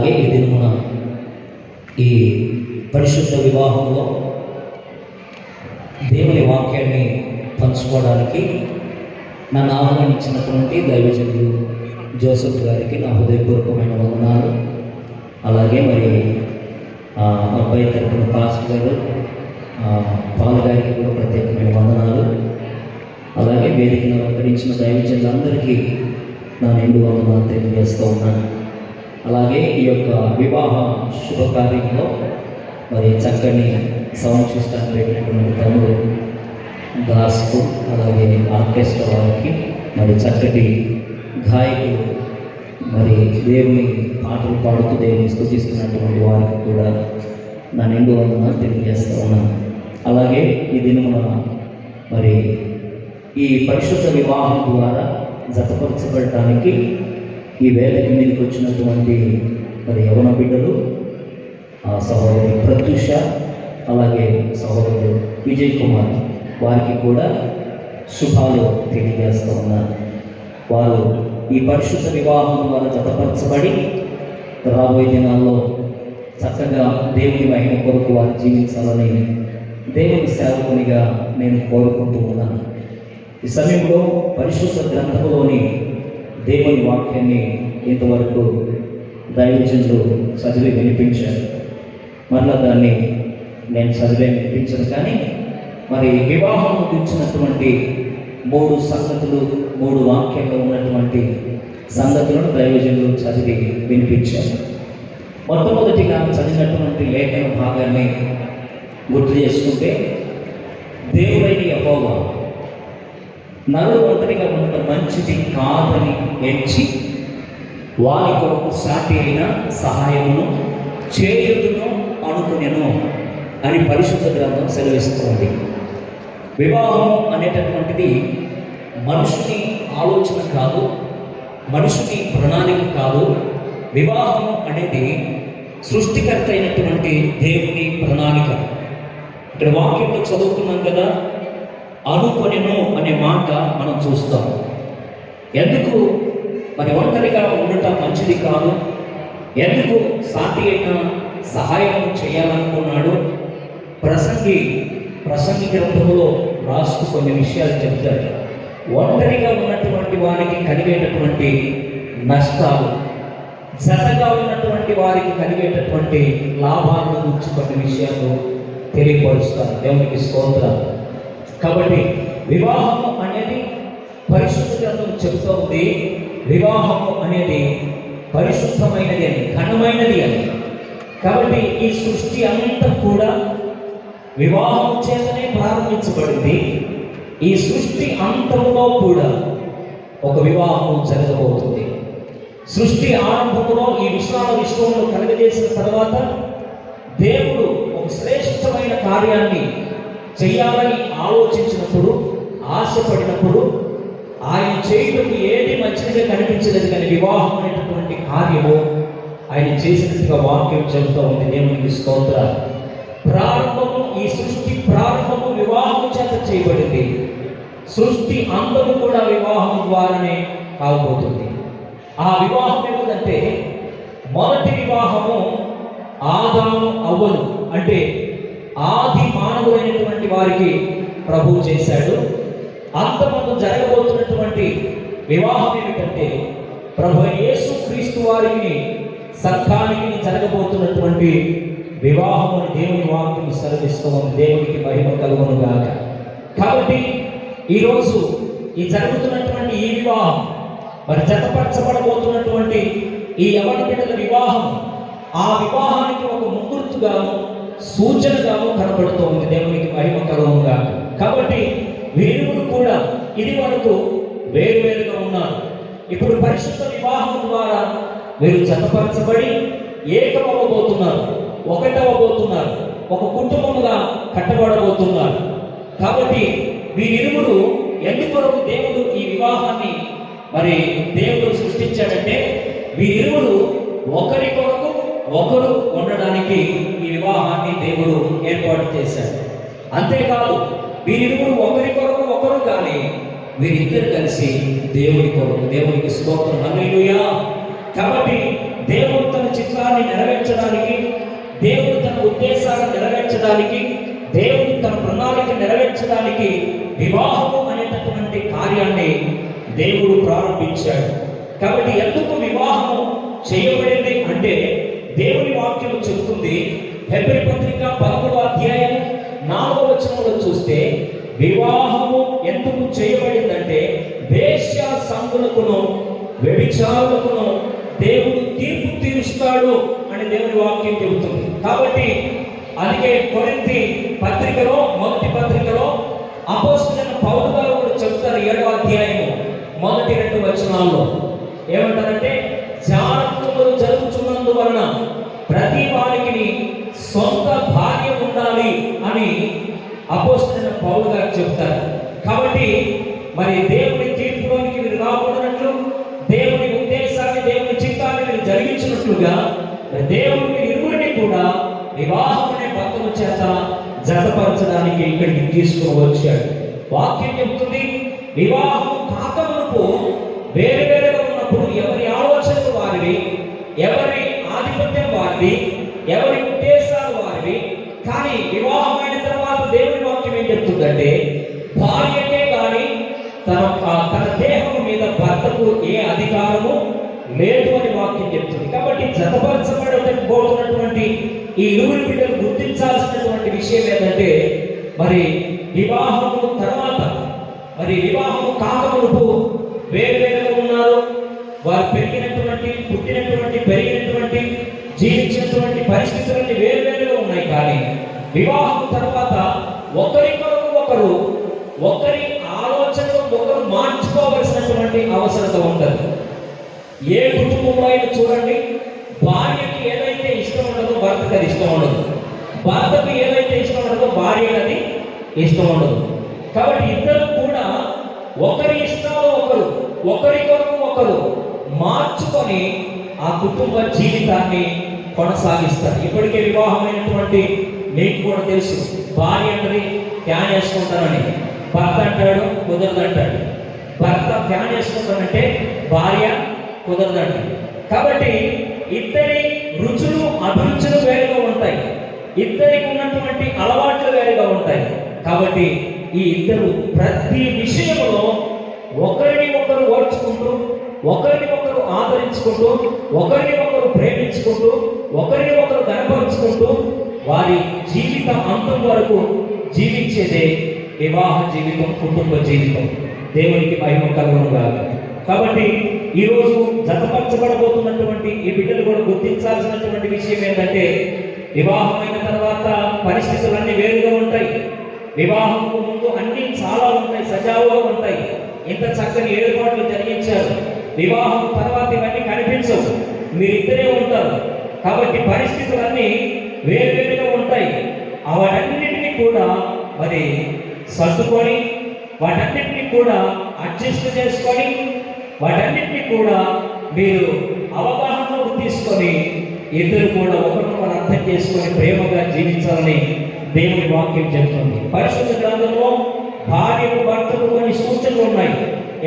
అలాగే ఈ దినమున ఈ పరిశుద్ధ వివాహంలో దేవుని వాక్యాన్ని పంచుకోవడానికి నన్ను ఆహ్వానించినటువంటి దైవజనులు జోసఫ్ గారికి నా హృదయపూర్వకమైన వందనాలు. అలాగే మరి అబ్బాయి తరపున పాస్టర్ గారు పాల్ గారికి కూడా ప్రత్యేకమైన వందనాలు. అలాగే వేదికను అలంకరించిన దైవజనులందరికీ నా నిండు వందనాలు తెలియజేస్తూ ఉన్నాను. అలాగే ఈ యొక్క వివాహ శుభకార్యంలో మరి చక్కని సౌండ్ సిస్టమ్ పెట్టినటువంటి తమ్ముడు దాస్కు అలాగే ఆర్కెస్ట్రా వారికి మరి చక్కటి గాయకులు మరి దేవుని పాటలు పాడుతూ దేవుని స్థుతిస్తున్నటువంటి వారికి కూడా నా నిండు వందన తెలియజేస్తూ ఉన్నాను. అలాగే ఈ దినమున మరి ఈ పరిశుద్ధ వివాహం ద్వారా జతపరచబడటానికి ఈ వేదిక మీదకి వచ్చినటువంటి మరి యవన బిడ్డలు ఆ సహోదరి ప్రత్యుష అలాగే సహోదరుడు విజయ్ కుమార్ వారికి కూడా శుభాలు తెలియజేస్తూ ఉన్నారు. వారు ఈ పరిశుద్ధ వివాహం ద్వారా జతపరచబడి రాబోయే దినాల్లో చక్కగా దేవుని మహిమ కొరకు వారు జీవించాలని దేవుని సేవకునిగా నేను కోరుకుంటూ ఉన్నాను. ఈ సమయంలో పరిశుద్ధ గ్రంథంలోని దేవుని వాక్యాన్ని ఇంతవరకు దైవజనులు చదివి వినిపించారు. మరలా దాన్ని నేను చదివే వినిపించను కానీ మరి వివాహం గురించినటువంటి మూడు సంగతులు మూడు వాక్యాల్లో ఉన్నటువంటి సంగతులను దైవజనులు చదివి వినిపించారు. మొట్టమొదటిగా చదివినటువంటి లేఖన భాగాన్ని గుర్తు చేసుకుంటే దేవుడైన యహోవా నరుడు ఒంటరిగా ఉండటం మంచిది కాదని ఎంచి వారి కొరకు సాటి అయిన సహాయమును చేయుదును అనుకునేను అని పరిశుద్ధ గ్రంథం సెలవిస్తుంది. వివాహం అనేటటువంటిది మనుషుని ఆలోచన కాదు మనుషుని ప్రణాళిక కాదు. వివాహం అనేది సృష్టికర్త అయినటువంటి దేవుని ప్రణాళిక. ఇక్కడ వాక్యంలో చదువుతున్నాం కదా అనుకొనిను అనే మాట మనం చూస్తాం. ఎందుకు మరి ఒంటరిగా ఉండటం మంచిది కాదు? ఎందుకు సాటి అయిన సహాయం చేయాలనుకున్నాడు? ప్రసంగి ప్రసంగి గ్రంథంలో రాస్తూ కొన్ని విషయాలు చెప్తాడు ఒంటరిగా ఉన్నటువంటి వారికి కలిగేటటువంటి నష్టాలు జతగా ఉన్నటువంటి వారికి కలిగేటటువంటి లాభాలను గురించి కొన్ని విషయాలు తెలియపరుస్తారు. దేవునికి స్తోత్రాలు. కాబట్టి వివాహము అనేది పరిశుద్ధ గ్రంథం చెబుతూ ఉంది. వివాహము అనేది పరిశుద్ధమైనది అని ఘనమైనది అని. కాబట్టి ఈ సృష్టి అంతా కూడా వివాహం చేతనే ప్రారంభించబడింది. ఈ సృష్టి అంతములో కూడా ఒక వివాహము జరగబోతుంది. సృష్టి ఆరంభంలో ఈ విశ్రామ విశ్వంలో కలగజేసిన తర్వాత దేవుడు ఒక శ్రేష్టమైన కార్యాన్ని చేయాలని ఆలోచించినప్పుడు ఆశపడినప్పుడు ఆయన చేయటకు ఏది మంచిదిగా కనిపించలేదు కానీ వివాహం అనేటటువంటి కార్యము ఆయన చేసినట్టుగా వాక్యం చెబుతూ ఉంది. దేవునికి స్తోత్ర ప్రారంభము ఈ సృష్టి ప్రారంభము వివాహము చేత చేయబడింది. సృష్టి అందము కూడా వివాహం ద్వారానే కాకపోతుంది. ఆ వివాహం ఏమిటంటే మొదటి వివాహము ఆదాము అవ్వలు అంటే ఆది మానవులైనటువంటి వారికి ప్రభు చేశాడు. అంతమందు జరగబోతున్నటువంటి వివాహం ఏమిటంటే ప్రభు యేసు క్రీస్తు వారికి సంఘానికి జరగబోతున్నటువంటి వివాహం అని దేవుని వాక్యం సెలవిస్తూ దేవునికి మహిమ కలుగును గాక. కాబట్టి ఈరోజు ఈ జరుగుతున్నటువంటి ఈ వివాహం మరి జతపరచబడబోతున్నటువంటి ఈ యవన బిడ్డల వివాహం ఆ వివాహానికి ఒక ముహూర్తుగాను సూచనగాను కనబడుతోంది దేవునికి మహిమ కలుగునుగా కాబట్టి వీరువులు కూడా ఇది వరకు వేరువేరుగా ఉన్నారు. ఇప్పుడు పరిశుద్ధ వివాహం ద్వారా వీరు జతపరచబడి ఏకమవ్వబోతున్నారు. ఒకటవ్వబోతున్నారు. ఒక కుటుంబముగా కట్టబడబోతున్నారు. కాబట్టి వీరిరువురు ఎందుకొరకు దేవుడు ఈ వివాహాన్ని మరి దేవుడు సృష్టించాడంటే వీరిరువురు ఒకరి కొరకు ఒకరు ఉండడానికి వివాహాన్ని దేవుడు ఏర్పాటు చేశాడు. అంతేకాదు వీరిరువురు ఒకరి కొరకు ఒకరు కానీ వీరిద్దరు కలిసి దేవుడి కొరకు దేవుడికి స్తోత్రం. హల్లెలూయా. కాబట్టి దేవుడు తన చిత్రాన్ని నెరవేర్చడానికి దేవుడు తన ఉద్దేశాన్ని నెరవేర్చడానికి దేవుడు తన ప్రణాళిక నెరవేర్చడానికి వివాహము అనేటటువంటి కార్యాన్ని దేవుడు ప్రారంభించాడు. కాబట్టి ఎందుకు వివాహము చేయబడింది అంటే దేవుని వాక్యం చెబుతుంది హెబ్రి పత్రిక పదమూడు అధ్యాయం నాలుగవ వచనంలో చూస్తే వివాహము ఎందుకు చేయబడిందంటే వేశ్య సంగులకును వ్యభిచారులకును దేవుడు తీర్పు తీరుస్తాడు అని దేవుని వాక్యం చెబుతుంది. కాబట్టి అందుకే కొరింతి పత్రికలో మొదటి పత్రికలో అపోస్తున్న పౌరుగా కూడా చెప్తారు ఏడవ అధ్యాయము మొదటి రెండు వచనాల్లో. ఏమంటారంటే జాగ్రత్తలు జరుగుతున్నందువలన ప్రతి వారికి సొంత భార్య ఉండాలి అని అపోస్తులైన పౌరు గారు చెప్తారు. కాబట్టి మరి దేవుని తీర్పులోనికి మీరు రాకూడనట్లు దేవుని ఉద్దేశాన్ని దేవుని చిత్తాన్ని మీరు జరిగించినట్లుగా దేవుని ఇరువురిని కూడా వివాహం అనే బంధము చేత జతపరచడానికి ఇక్కడికి తీసుకుని వచ్చాడు. వాక్యం చెప్తుంది వివాహం కాకమునకు వేరు వేరుగా ఉన్నప్పుడు ఎవరి ఆలోచనలు వారివి ఎవరి ఆధిపత్యం వారిది ఎవరి ఉద్దేశాలు వారివి కానీ వివాహమైన చెప్తుందంటే భార్యకే కానీ తన ఆ తన దేహం మీద భర్తకు ఏ అధికారము లేదు అని వాక్యం చెప్తుంది. కాబట్టి జతపరచబడబోతున్నటువంటి ఈ ఇరువురి బిడ్డలు గుర్తించాల్సినటువంటి విషయం ఏంటంటే మరి వివాహము తర్వాత మరి వివాహము కాకమునుపు వేరు వేరుగా ఉన్నారు. వారు పెరిగినటువంటి పుట్టినటువంటి పెరిగినటువంటి జీవించినటువంటి పరిస్థితులన్నీ వేరు వేరుగా ఉన్నాయి. కానీ వివాహం తర్వాత ఒకరికొరకు ఒకరు ఒకరి ఆలోచనలు ఒకరు మార్చుకోవలసినటువంటి అవసరత ఉండదు. ఏ కుటుంబంలో అయినా చూడండి భార్యకి ఏదైతే ఇష్టం ఉండదో భర్తకి అది ఇష్టం ఉండదు. భర్తకు ఏదైతే ఇష్టం ఉండదో భార్యకి అది ఇష్టం ఉండదు. కాబట్టి ఇద్దరు కూడా ఒకరి ఇష్టాలు ఒకరు ఒకరి కొరకు ఒకరు మార్చుకొని ఆ కుటుంబ జీవితాన్ని కొనసాగిస్తారు. ఇప్పటికే వివాహమైనటువంటి మీకు కూడా తెలుసు. భార్య అంటది క్యాన్ చేసుకుంటానని భర్త అంటాడు కుదరదంటాడు భర్త క్యాన్ చేసుకుంటానంటే భార్య కుదరదంట కాబట్టి ఇద్దరి రుచులు అభిరుచులు వేరుగా ఉంటాయి. ఇద్దరికి ఉన్నటువంటి అలవాట్లు వేరుగా ఉంటాయి. కాబట్టి ఈ ఇద్దరు ప్రతి విషయంలో ఒకరిని ఒకరు ఓడ్చుకుంటూ ఒకరిని ఒకరు ఆదరించుకుంటూ ఒకరిని ఒకరు ప్రేమించుకుంటూ ఒకరిని ఒకరు గనపరుచుకుంటూ వారి జీవితం అంతం వరకు జీవించేదే వివాహ జీవితం కుటుంబ జీవితం. దేవునికి మహిమ కలుగునుగా కాబట్టి ఈరోజు జతపరచబడబోతున్నటువంటి ఈ బిడ్డలు కూడా గుర్తించాల్సినటువంటి విషయం ఏంటంటే వివాహమైన తర్వాత పరిస్థితులన్నీ వేరుగా ఉంటాయి. వివాహంకు ముందు అన్ని చాలా ఉంటాయి సజావుగా ఉంటాయి. ఇంత చక్కని ఏర్పాట్లు జరిగించారు. వివాహం తర్వాత ఇవన్నీ కనిపించవు. మీరిద్దరే ఉంటారు. కాబట్టి పరిస్థితులన్నీ వేరువేరుగా ఉంటాయి. వాటన్నిటిని కూడా మరి సర్దుకొని వాటన్నిటిని కూడా అడ్జస్ట్ చేసుకొని వాటన్నిటిని కూడా మీరు అవగాహనలోకి తీసుకొని ఇద్దరు కూడా ఒకరినొకరు అర్థం చేసుకొని ప్రేమగా జీవించాలని దేవుని వాక్యం చెప్తుంది. పరిశుద్ధ గ్రంథంలో భార్యకు భర్తకు కొన్ని సూచనలు ఉన్నాయి.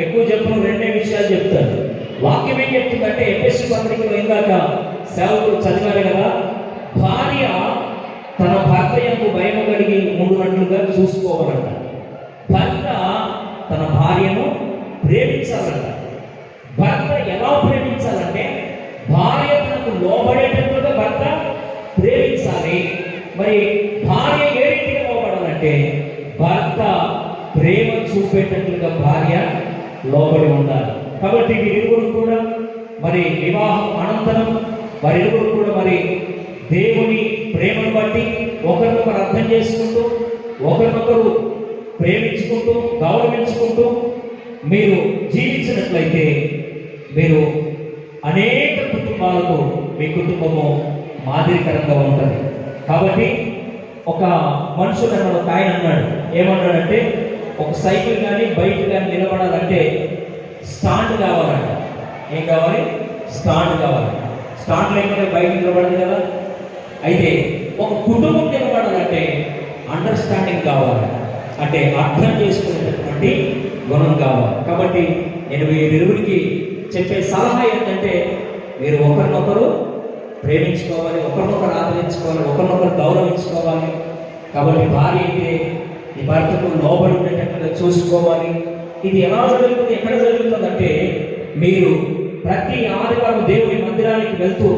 ఎక్కువ చెప్పడం రెండే విషయాలు చెప్తారు వాక్యం ఏం చెప్తుందంటే ఎపిఎస్సి పత్రికలో ఇందాక సేవకులు చదివారు కదా భార్య తన భర్త యొక్క భయం కలిగి ఉండునట్లుగా చూసుకోవాలంట. భర్త తన భార్యను ప్రేమించాలంట. భర్త ఎలా ప్రేమించాలంటే భార్య తనకు లోబడేటట్లుగా భర్త ప్రేమించాలి. మరి భార్య ఏ రీతిగా లోబడాలంటే భర్త ప్రేమ చూపేటట్లుగా భార్య లోబడి ఉండాలి. కాబట్టి వీరిరువురు కూడా మరి వివాహం అనంతరం వారిరువురు కూడా మరి దేవుని ప్రేమను బట్టి ఒకరినొకరు అర్థం చేసుకుంటూ ఒకరినొకరు ప్రేమించుకుంటూ గౌరవించుకుంటూ మీరు జీవించినట్లయితే మీరు అనేక కుటుంబాలకు మీ కుటుంబము మాదిరికరంగా ఉంటుంది. కాబట్టి ఒక మనుషుడు అన్నాడు ఒక ఆయన అన్నాడు ఏమన్నాడంటే ఒక సైకిల్ కానీ బైక్ కానీ నిలబడాలంటే స్టాండ్ కావాలంట. ఏం కావాలి? స్టాండ్ కావాలి. స్టాండ్ లేకపోతే బైక్ నిలబడదు కదా. అయితే ఒక కుటుంబం నిలబడాలంటే అండర్స్టాండింగ్ కావాలి. అంటే అర్థం చేసుకునేటటువంటి గుణం కావాలి. కాబట్టి నేను మీ ఇరువురికి చెప్పే సలహా ఏంటంటే మీరు ఒకరినొకరు ప్రేమించుకోవాలి ఒకరినొకరు ఆదరించుకోవాలి ఒకరినొకరు గౌరవించుకోవాలి. కాబట్టి భార్య అయితే ఈ భర్తకు లోబడి ఉండేటట్టుగా చూసుకోవాలి. ఇది ఎలా జరుగుతుంది ఎక్కడ జరుగుతుందంటే మీరు ప్రతి ఆదివారం దేవుని మందిరానికి వెళ్తూ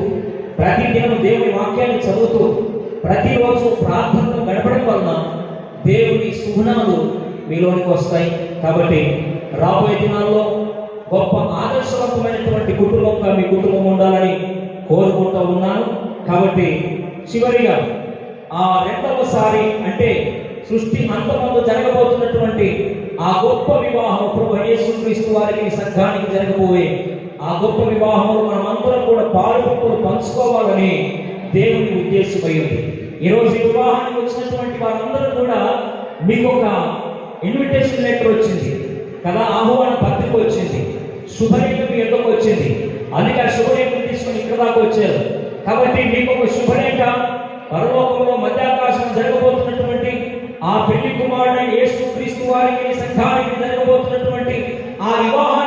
ప్రతి దినం దేవుని వాక్యాన్ని చదువుతూ ప్రతిరోజు ప్రార్థనలు గడపడం వలన దేవుని సుగుణాలు మీలోనికి వస్తాయి. కాబట్టి రాబోయే దినాల్లో గొప్ప ఆదర్శవంతమైనటువంటి కుటుంబంగా మీ కుటుంబం ఉండాలని కోరుకుంటూ ఉన్నాను. కాబట్టి చివరిగా ఆ రెండవసారి అంటే సృష్టి అంతమందు జరగబోతున్నటువంటి ఆ గొప్ప వివాహం ప్రభు యేసుక్రీస్తు వారికి సంఘానికి జరగబోయే ఆ గొప్ప వివాహంలో మనం అందరం కూడా పాలుపంపులు పంచుకోవాలని దేవుని ఉద్దేశమై ఉంది. ఈరోజు ఈ వివాహానికి వచ్చినటువంటి వారందరూ కూడా మీకు ఒక ఇన్విటేషన్ లెటర్ వచ్చింది. కదా ఆహ్వాన పత్రిక వచ్చింది. శుభరేఖ మీ వచ్చింది? అందుకే ఆ శుభరేఖ తీసుకొని ఇక్కడ దాకా వచ్చారు. కాబట్టి మీకు ఒక శుభరేఖ పరలోకంలో మధ్యాకాశం జరగబోతున్నటువంటి ఆ పెళ్ళి కుమారుడైన యేసుక్రీస్తు వారికి సంఘానికి జరగబోతున్నటువంటి ఆ వివాహానికి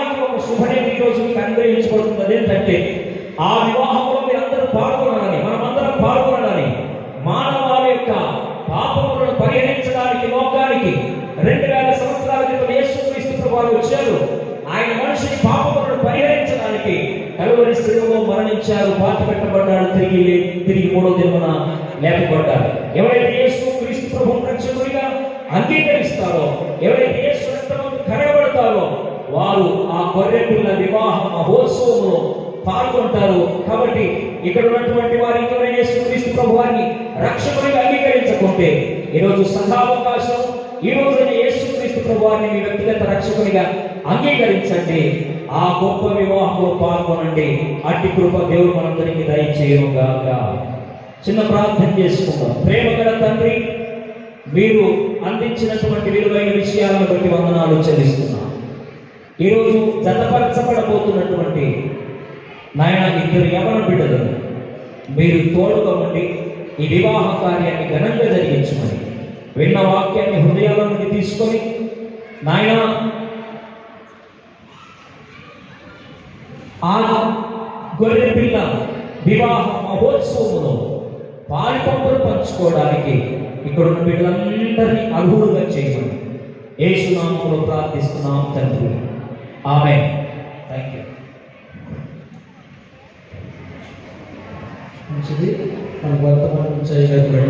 ఒక ఈ రోజు మీకు అనుగ్రహించబడుతుంది అదేంటంటే ఆ వివాహంలో మీరందరూ పాల్గొనాలని మనమందరం పాల్గొనాలని మానవాల యొక్క పాపములను పరిహరించడానికి లోకానికి రెండు వేల సంవత్సరాల క్రితం యేసుక్రీస్తు వారు వచ్చారు. ఆయన మనిషిని పాపములను పరిహరించడానికి కలువరి శిలువలో మరణించారు పాత పెట్టబడ్డాడు తిరిగి తిరిగి మూడో దినమున లేపబడ్డారు. ఎవరైతే యేసు క్రీస్తు ప్రభు రక్షకుడిగా అంగీకరిస్తారో ఎవరైతే వారు ఆ గొర్రె పిల్ల వివాహ మహోత్సవంలో పాల్గొంటారు. కాబట్టి ఇక్కడ ఉన్నటువంటి వారి ఎవరైనా యేసుక్రీస్తు ప్రభు వారిని రక్షకుడిగా అంగీకరించకుంటే ఈరోజు సంఘావకాశం ఈ రోజున యేసుక్రీస్తు ప్రభు వారిని మీ వ్యక్తిగత రక్షకునిగా అంగీకరించండి. ఆ గొప్ప వివాహంలో పాల్గొనండి. అట్టి కృప దేవుడు మనందరికీ దయచేయనుగాక. చిన్న ప్రార్థన చేసుకుందాం. ప్రేమ గల తండ్రి మీరు అందించినటువంటి విలువైన విషయాలను బట్టి వందనాలు చెల్లిస్తున్నాం. ఈరోజు జతపరచబడబోతున్నటువంటి నాయన ఇద్దరు యవన బిడ్డలు మీరు తోడుకోమండి ఈ వివాహ కార్యాన్ని ఘనంగా జరిగించమని విన్న వాక్యాన్ని హృదయాల నుండి తీసుకొని నాయన ఆ గొర్రె పిల్ల వివాహ మహోత్సవములో పాలిపంపులు పంచుకోవడానికి ఇక్కడ ఉన్న బిడ్డలందరినీ అర్హులుగా చేయమని ఏసునామంలో ప్రార్థిస్తున్నాం తండ్రి. ఆమె. థ్యాంక్ యూ మంచిది. మన భర్త మనం చేయగలిగాడు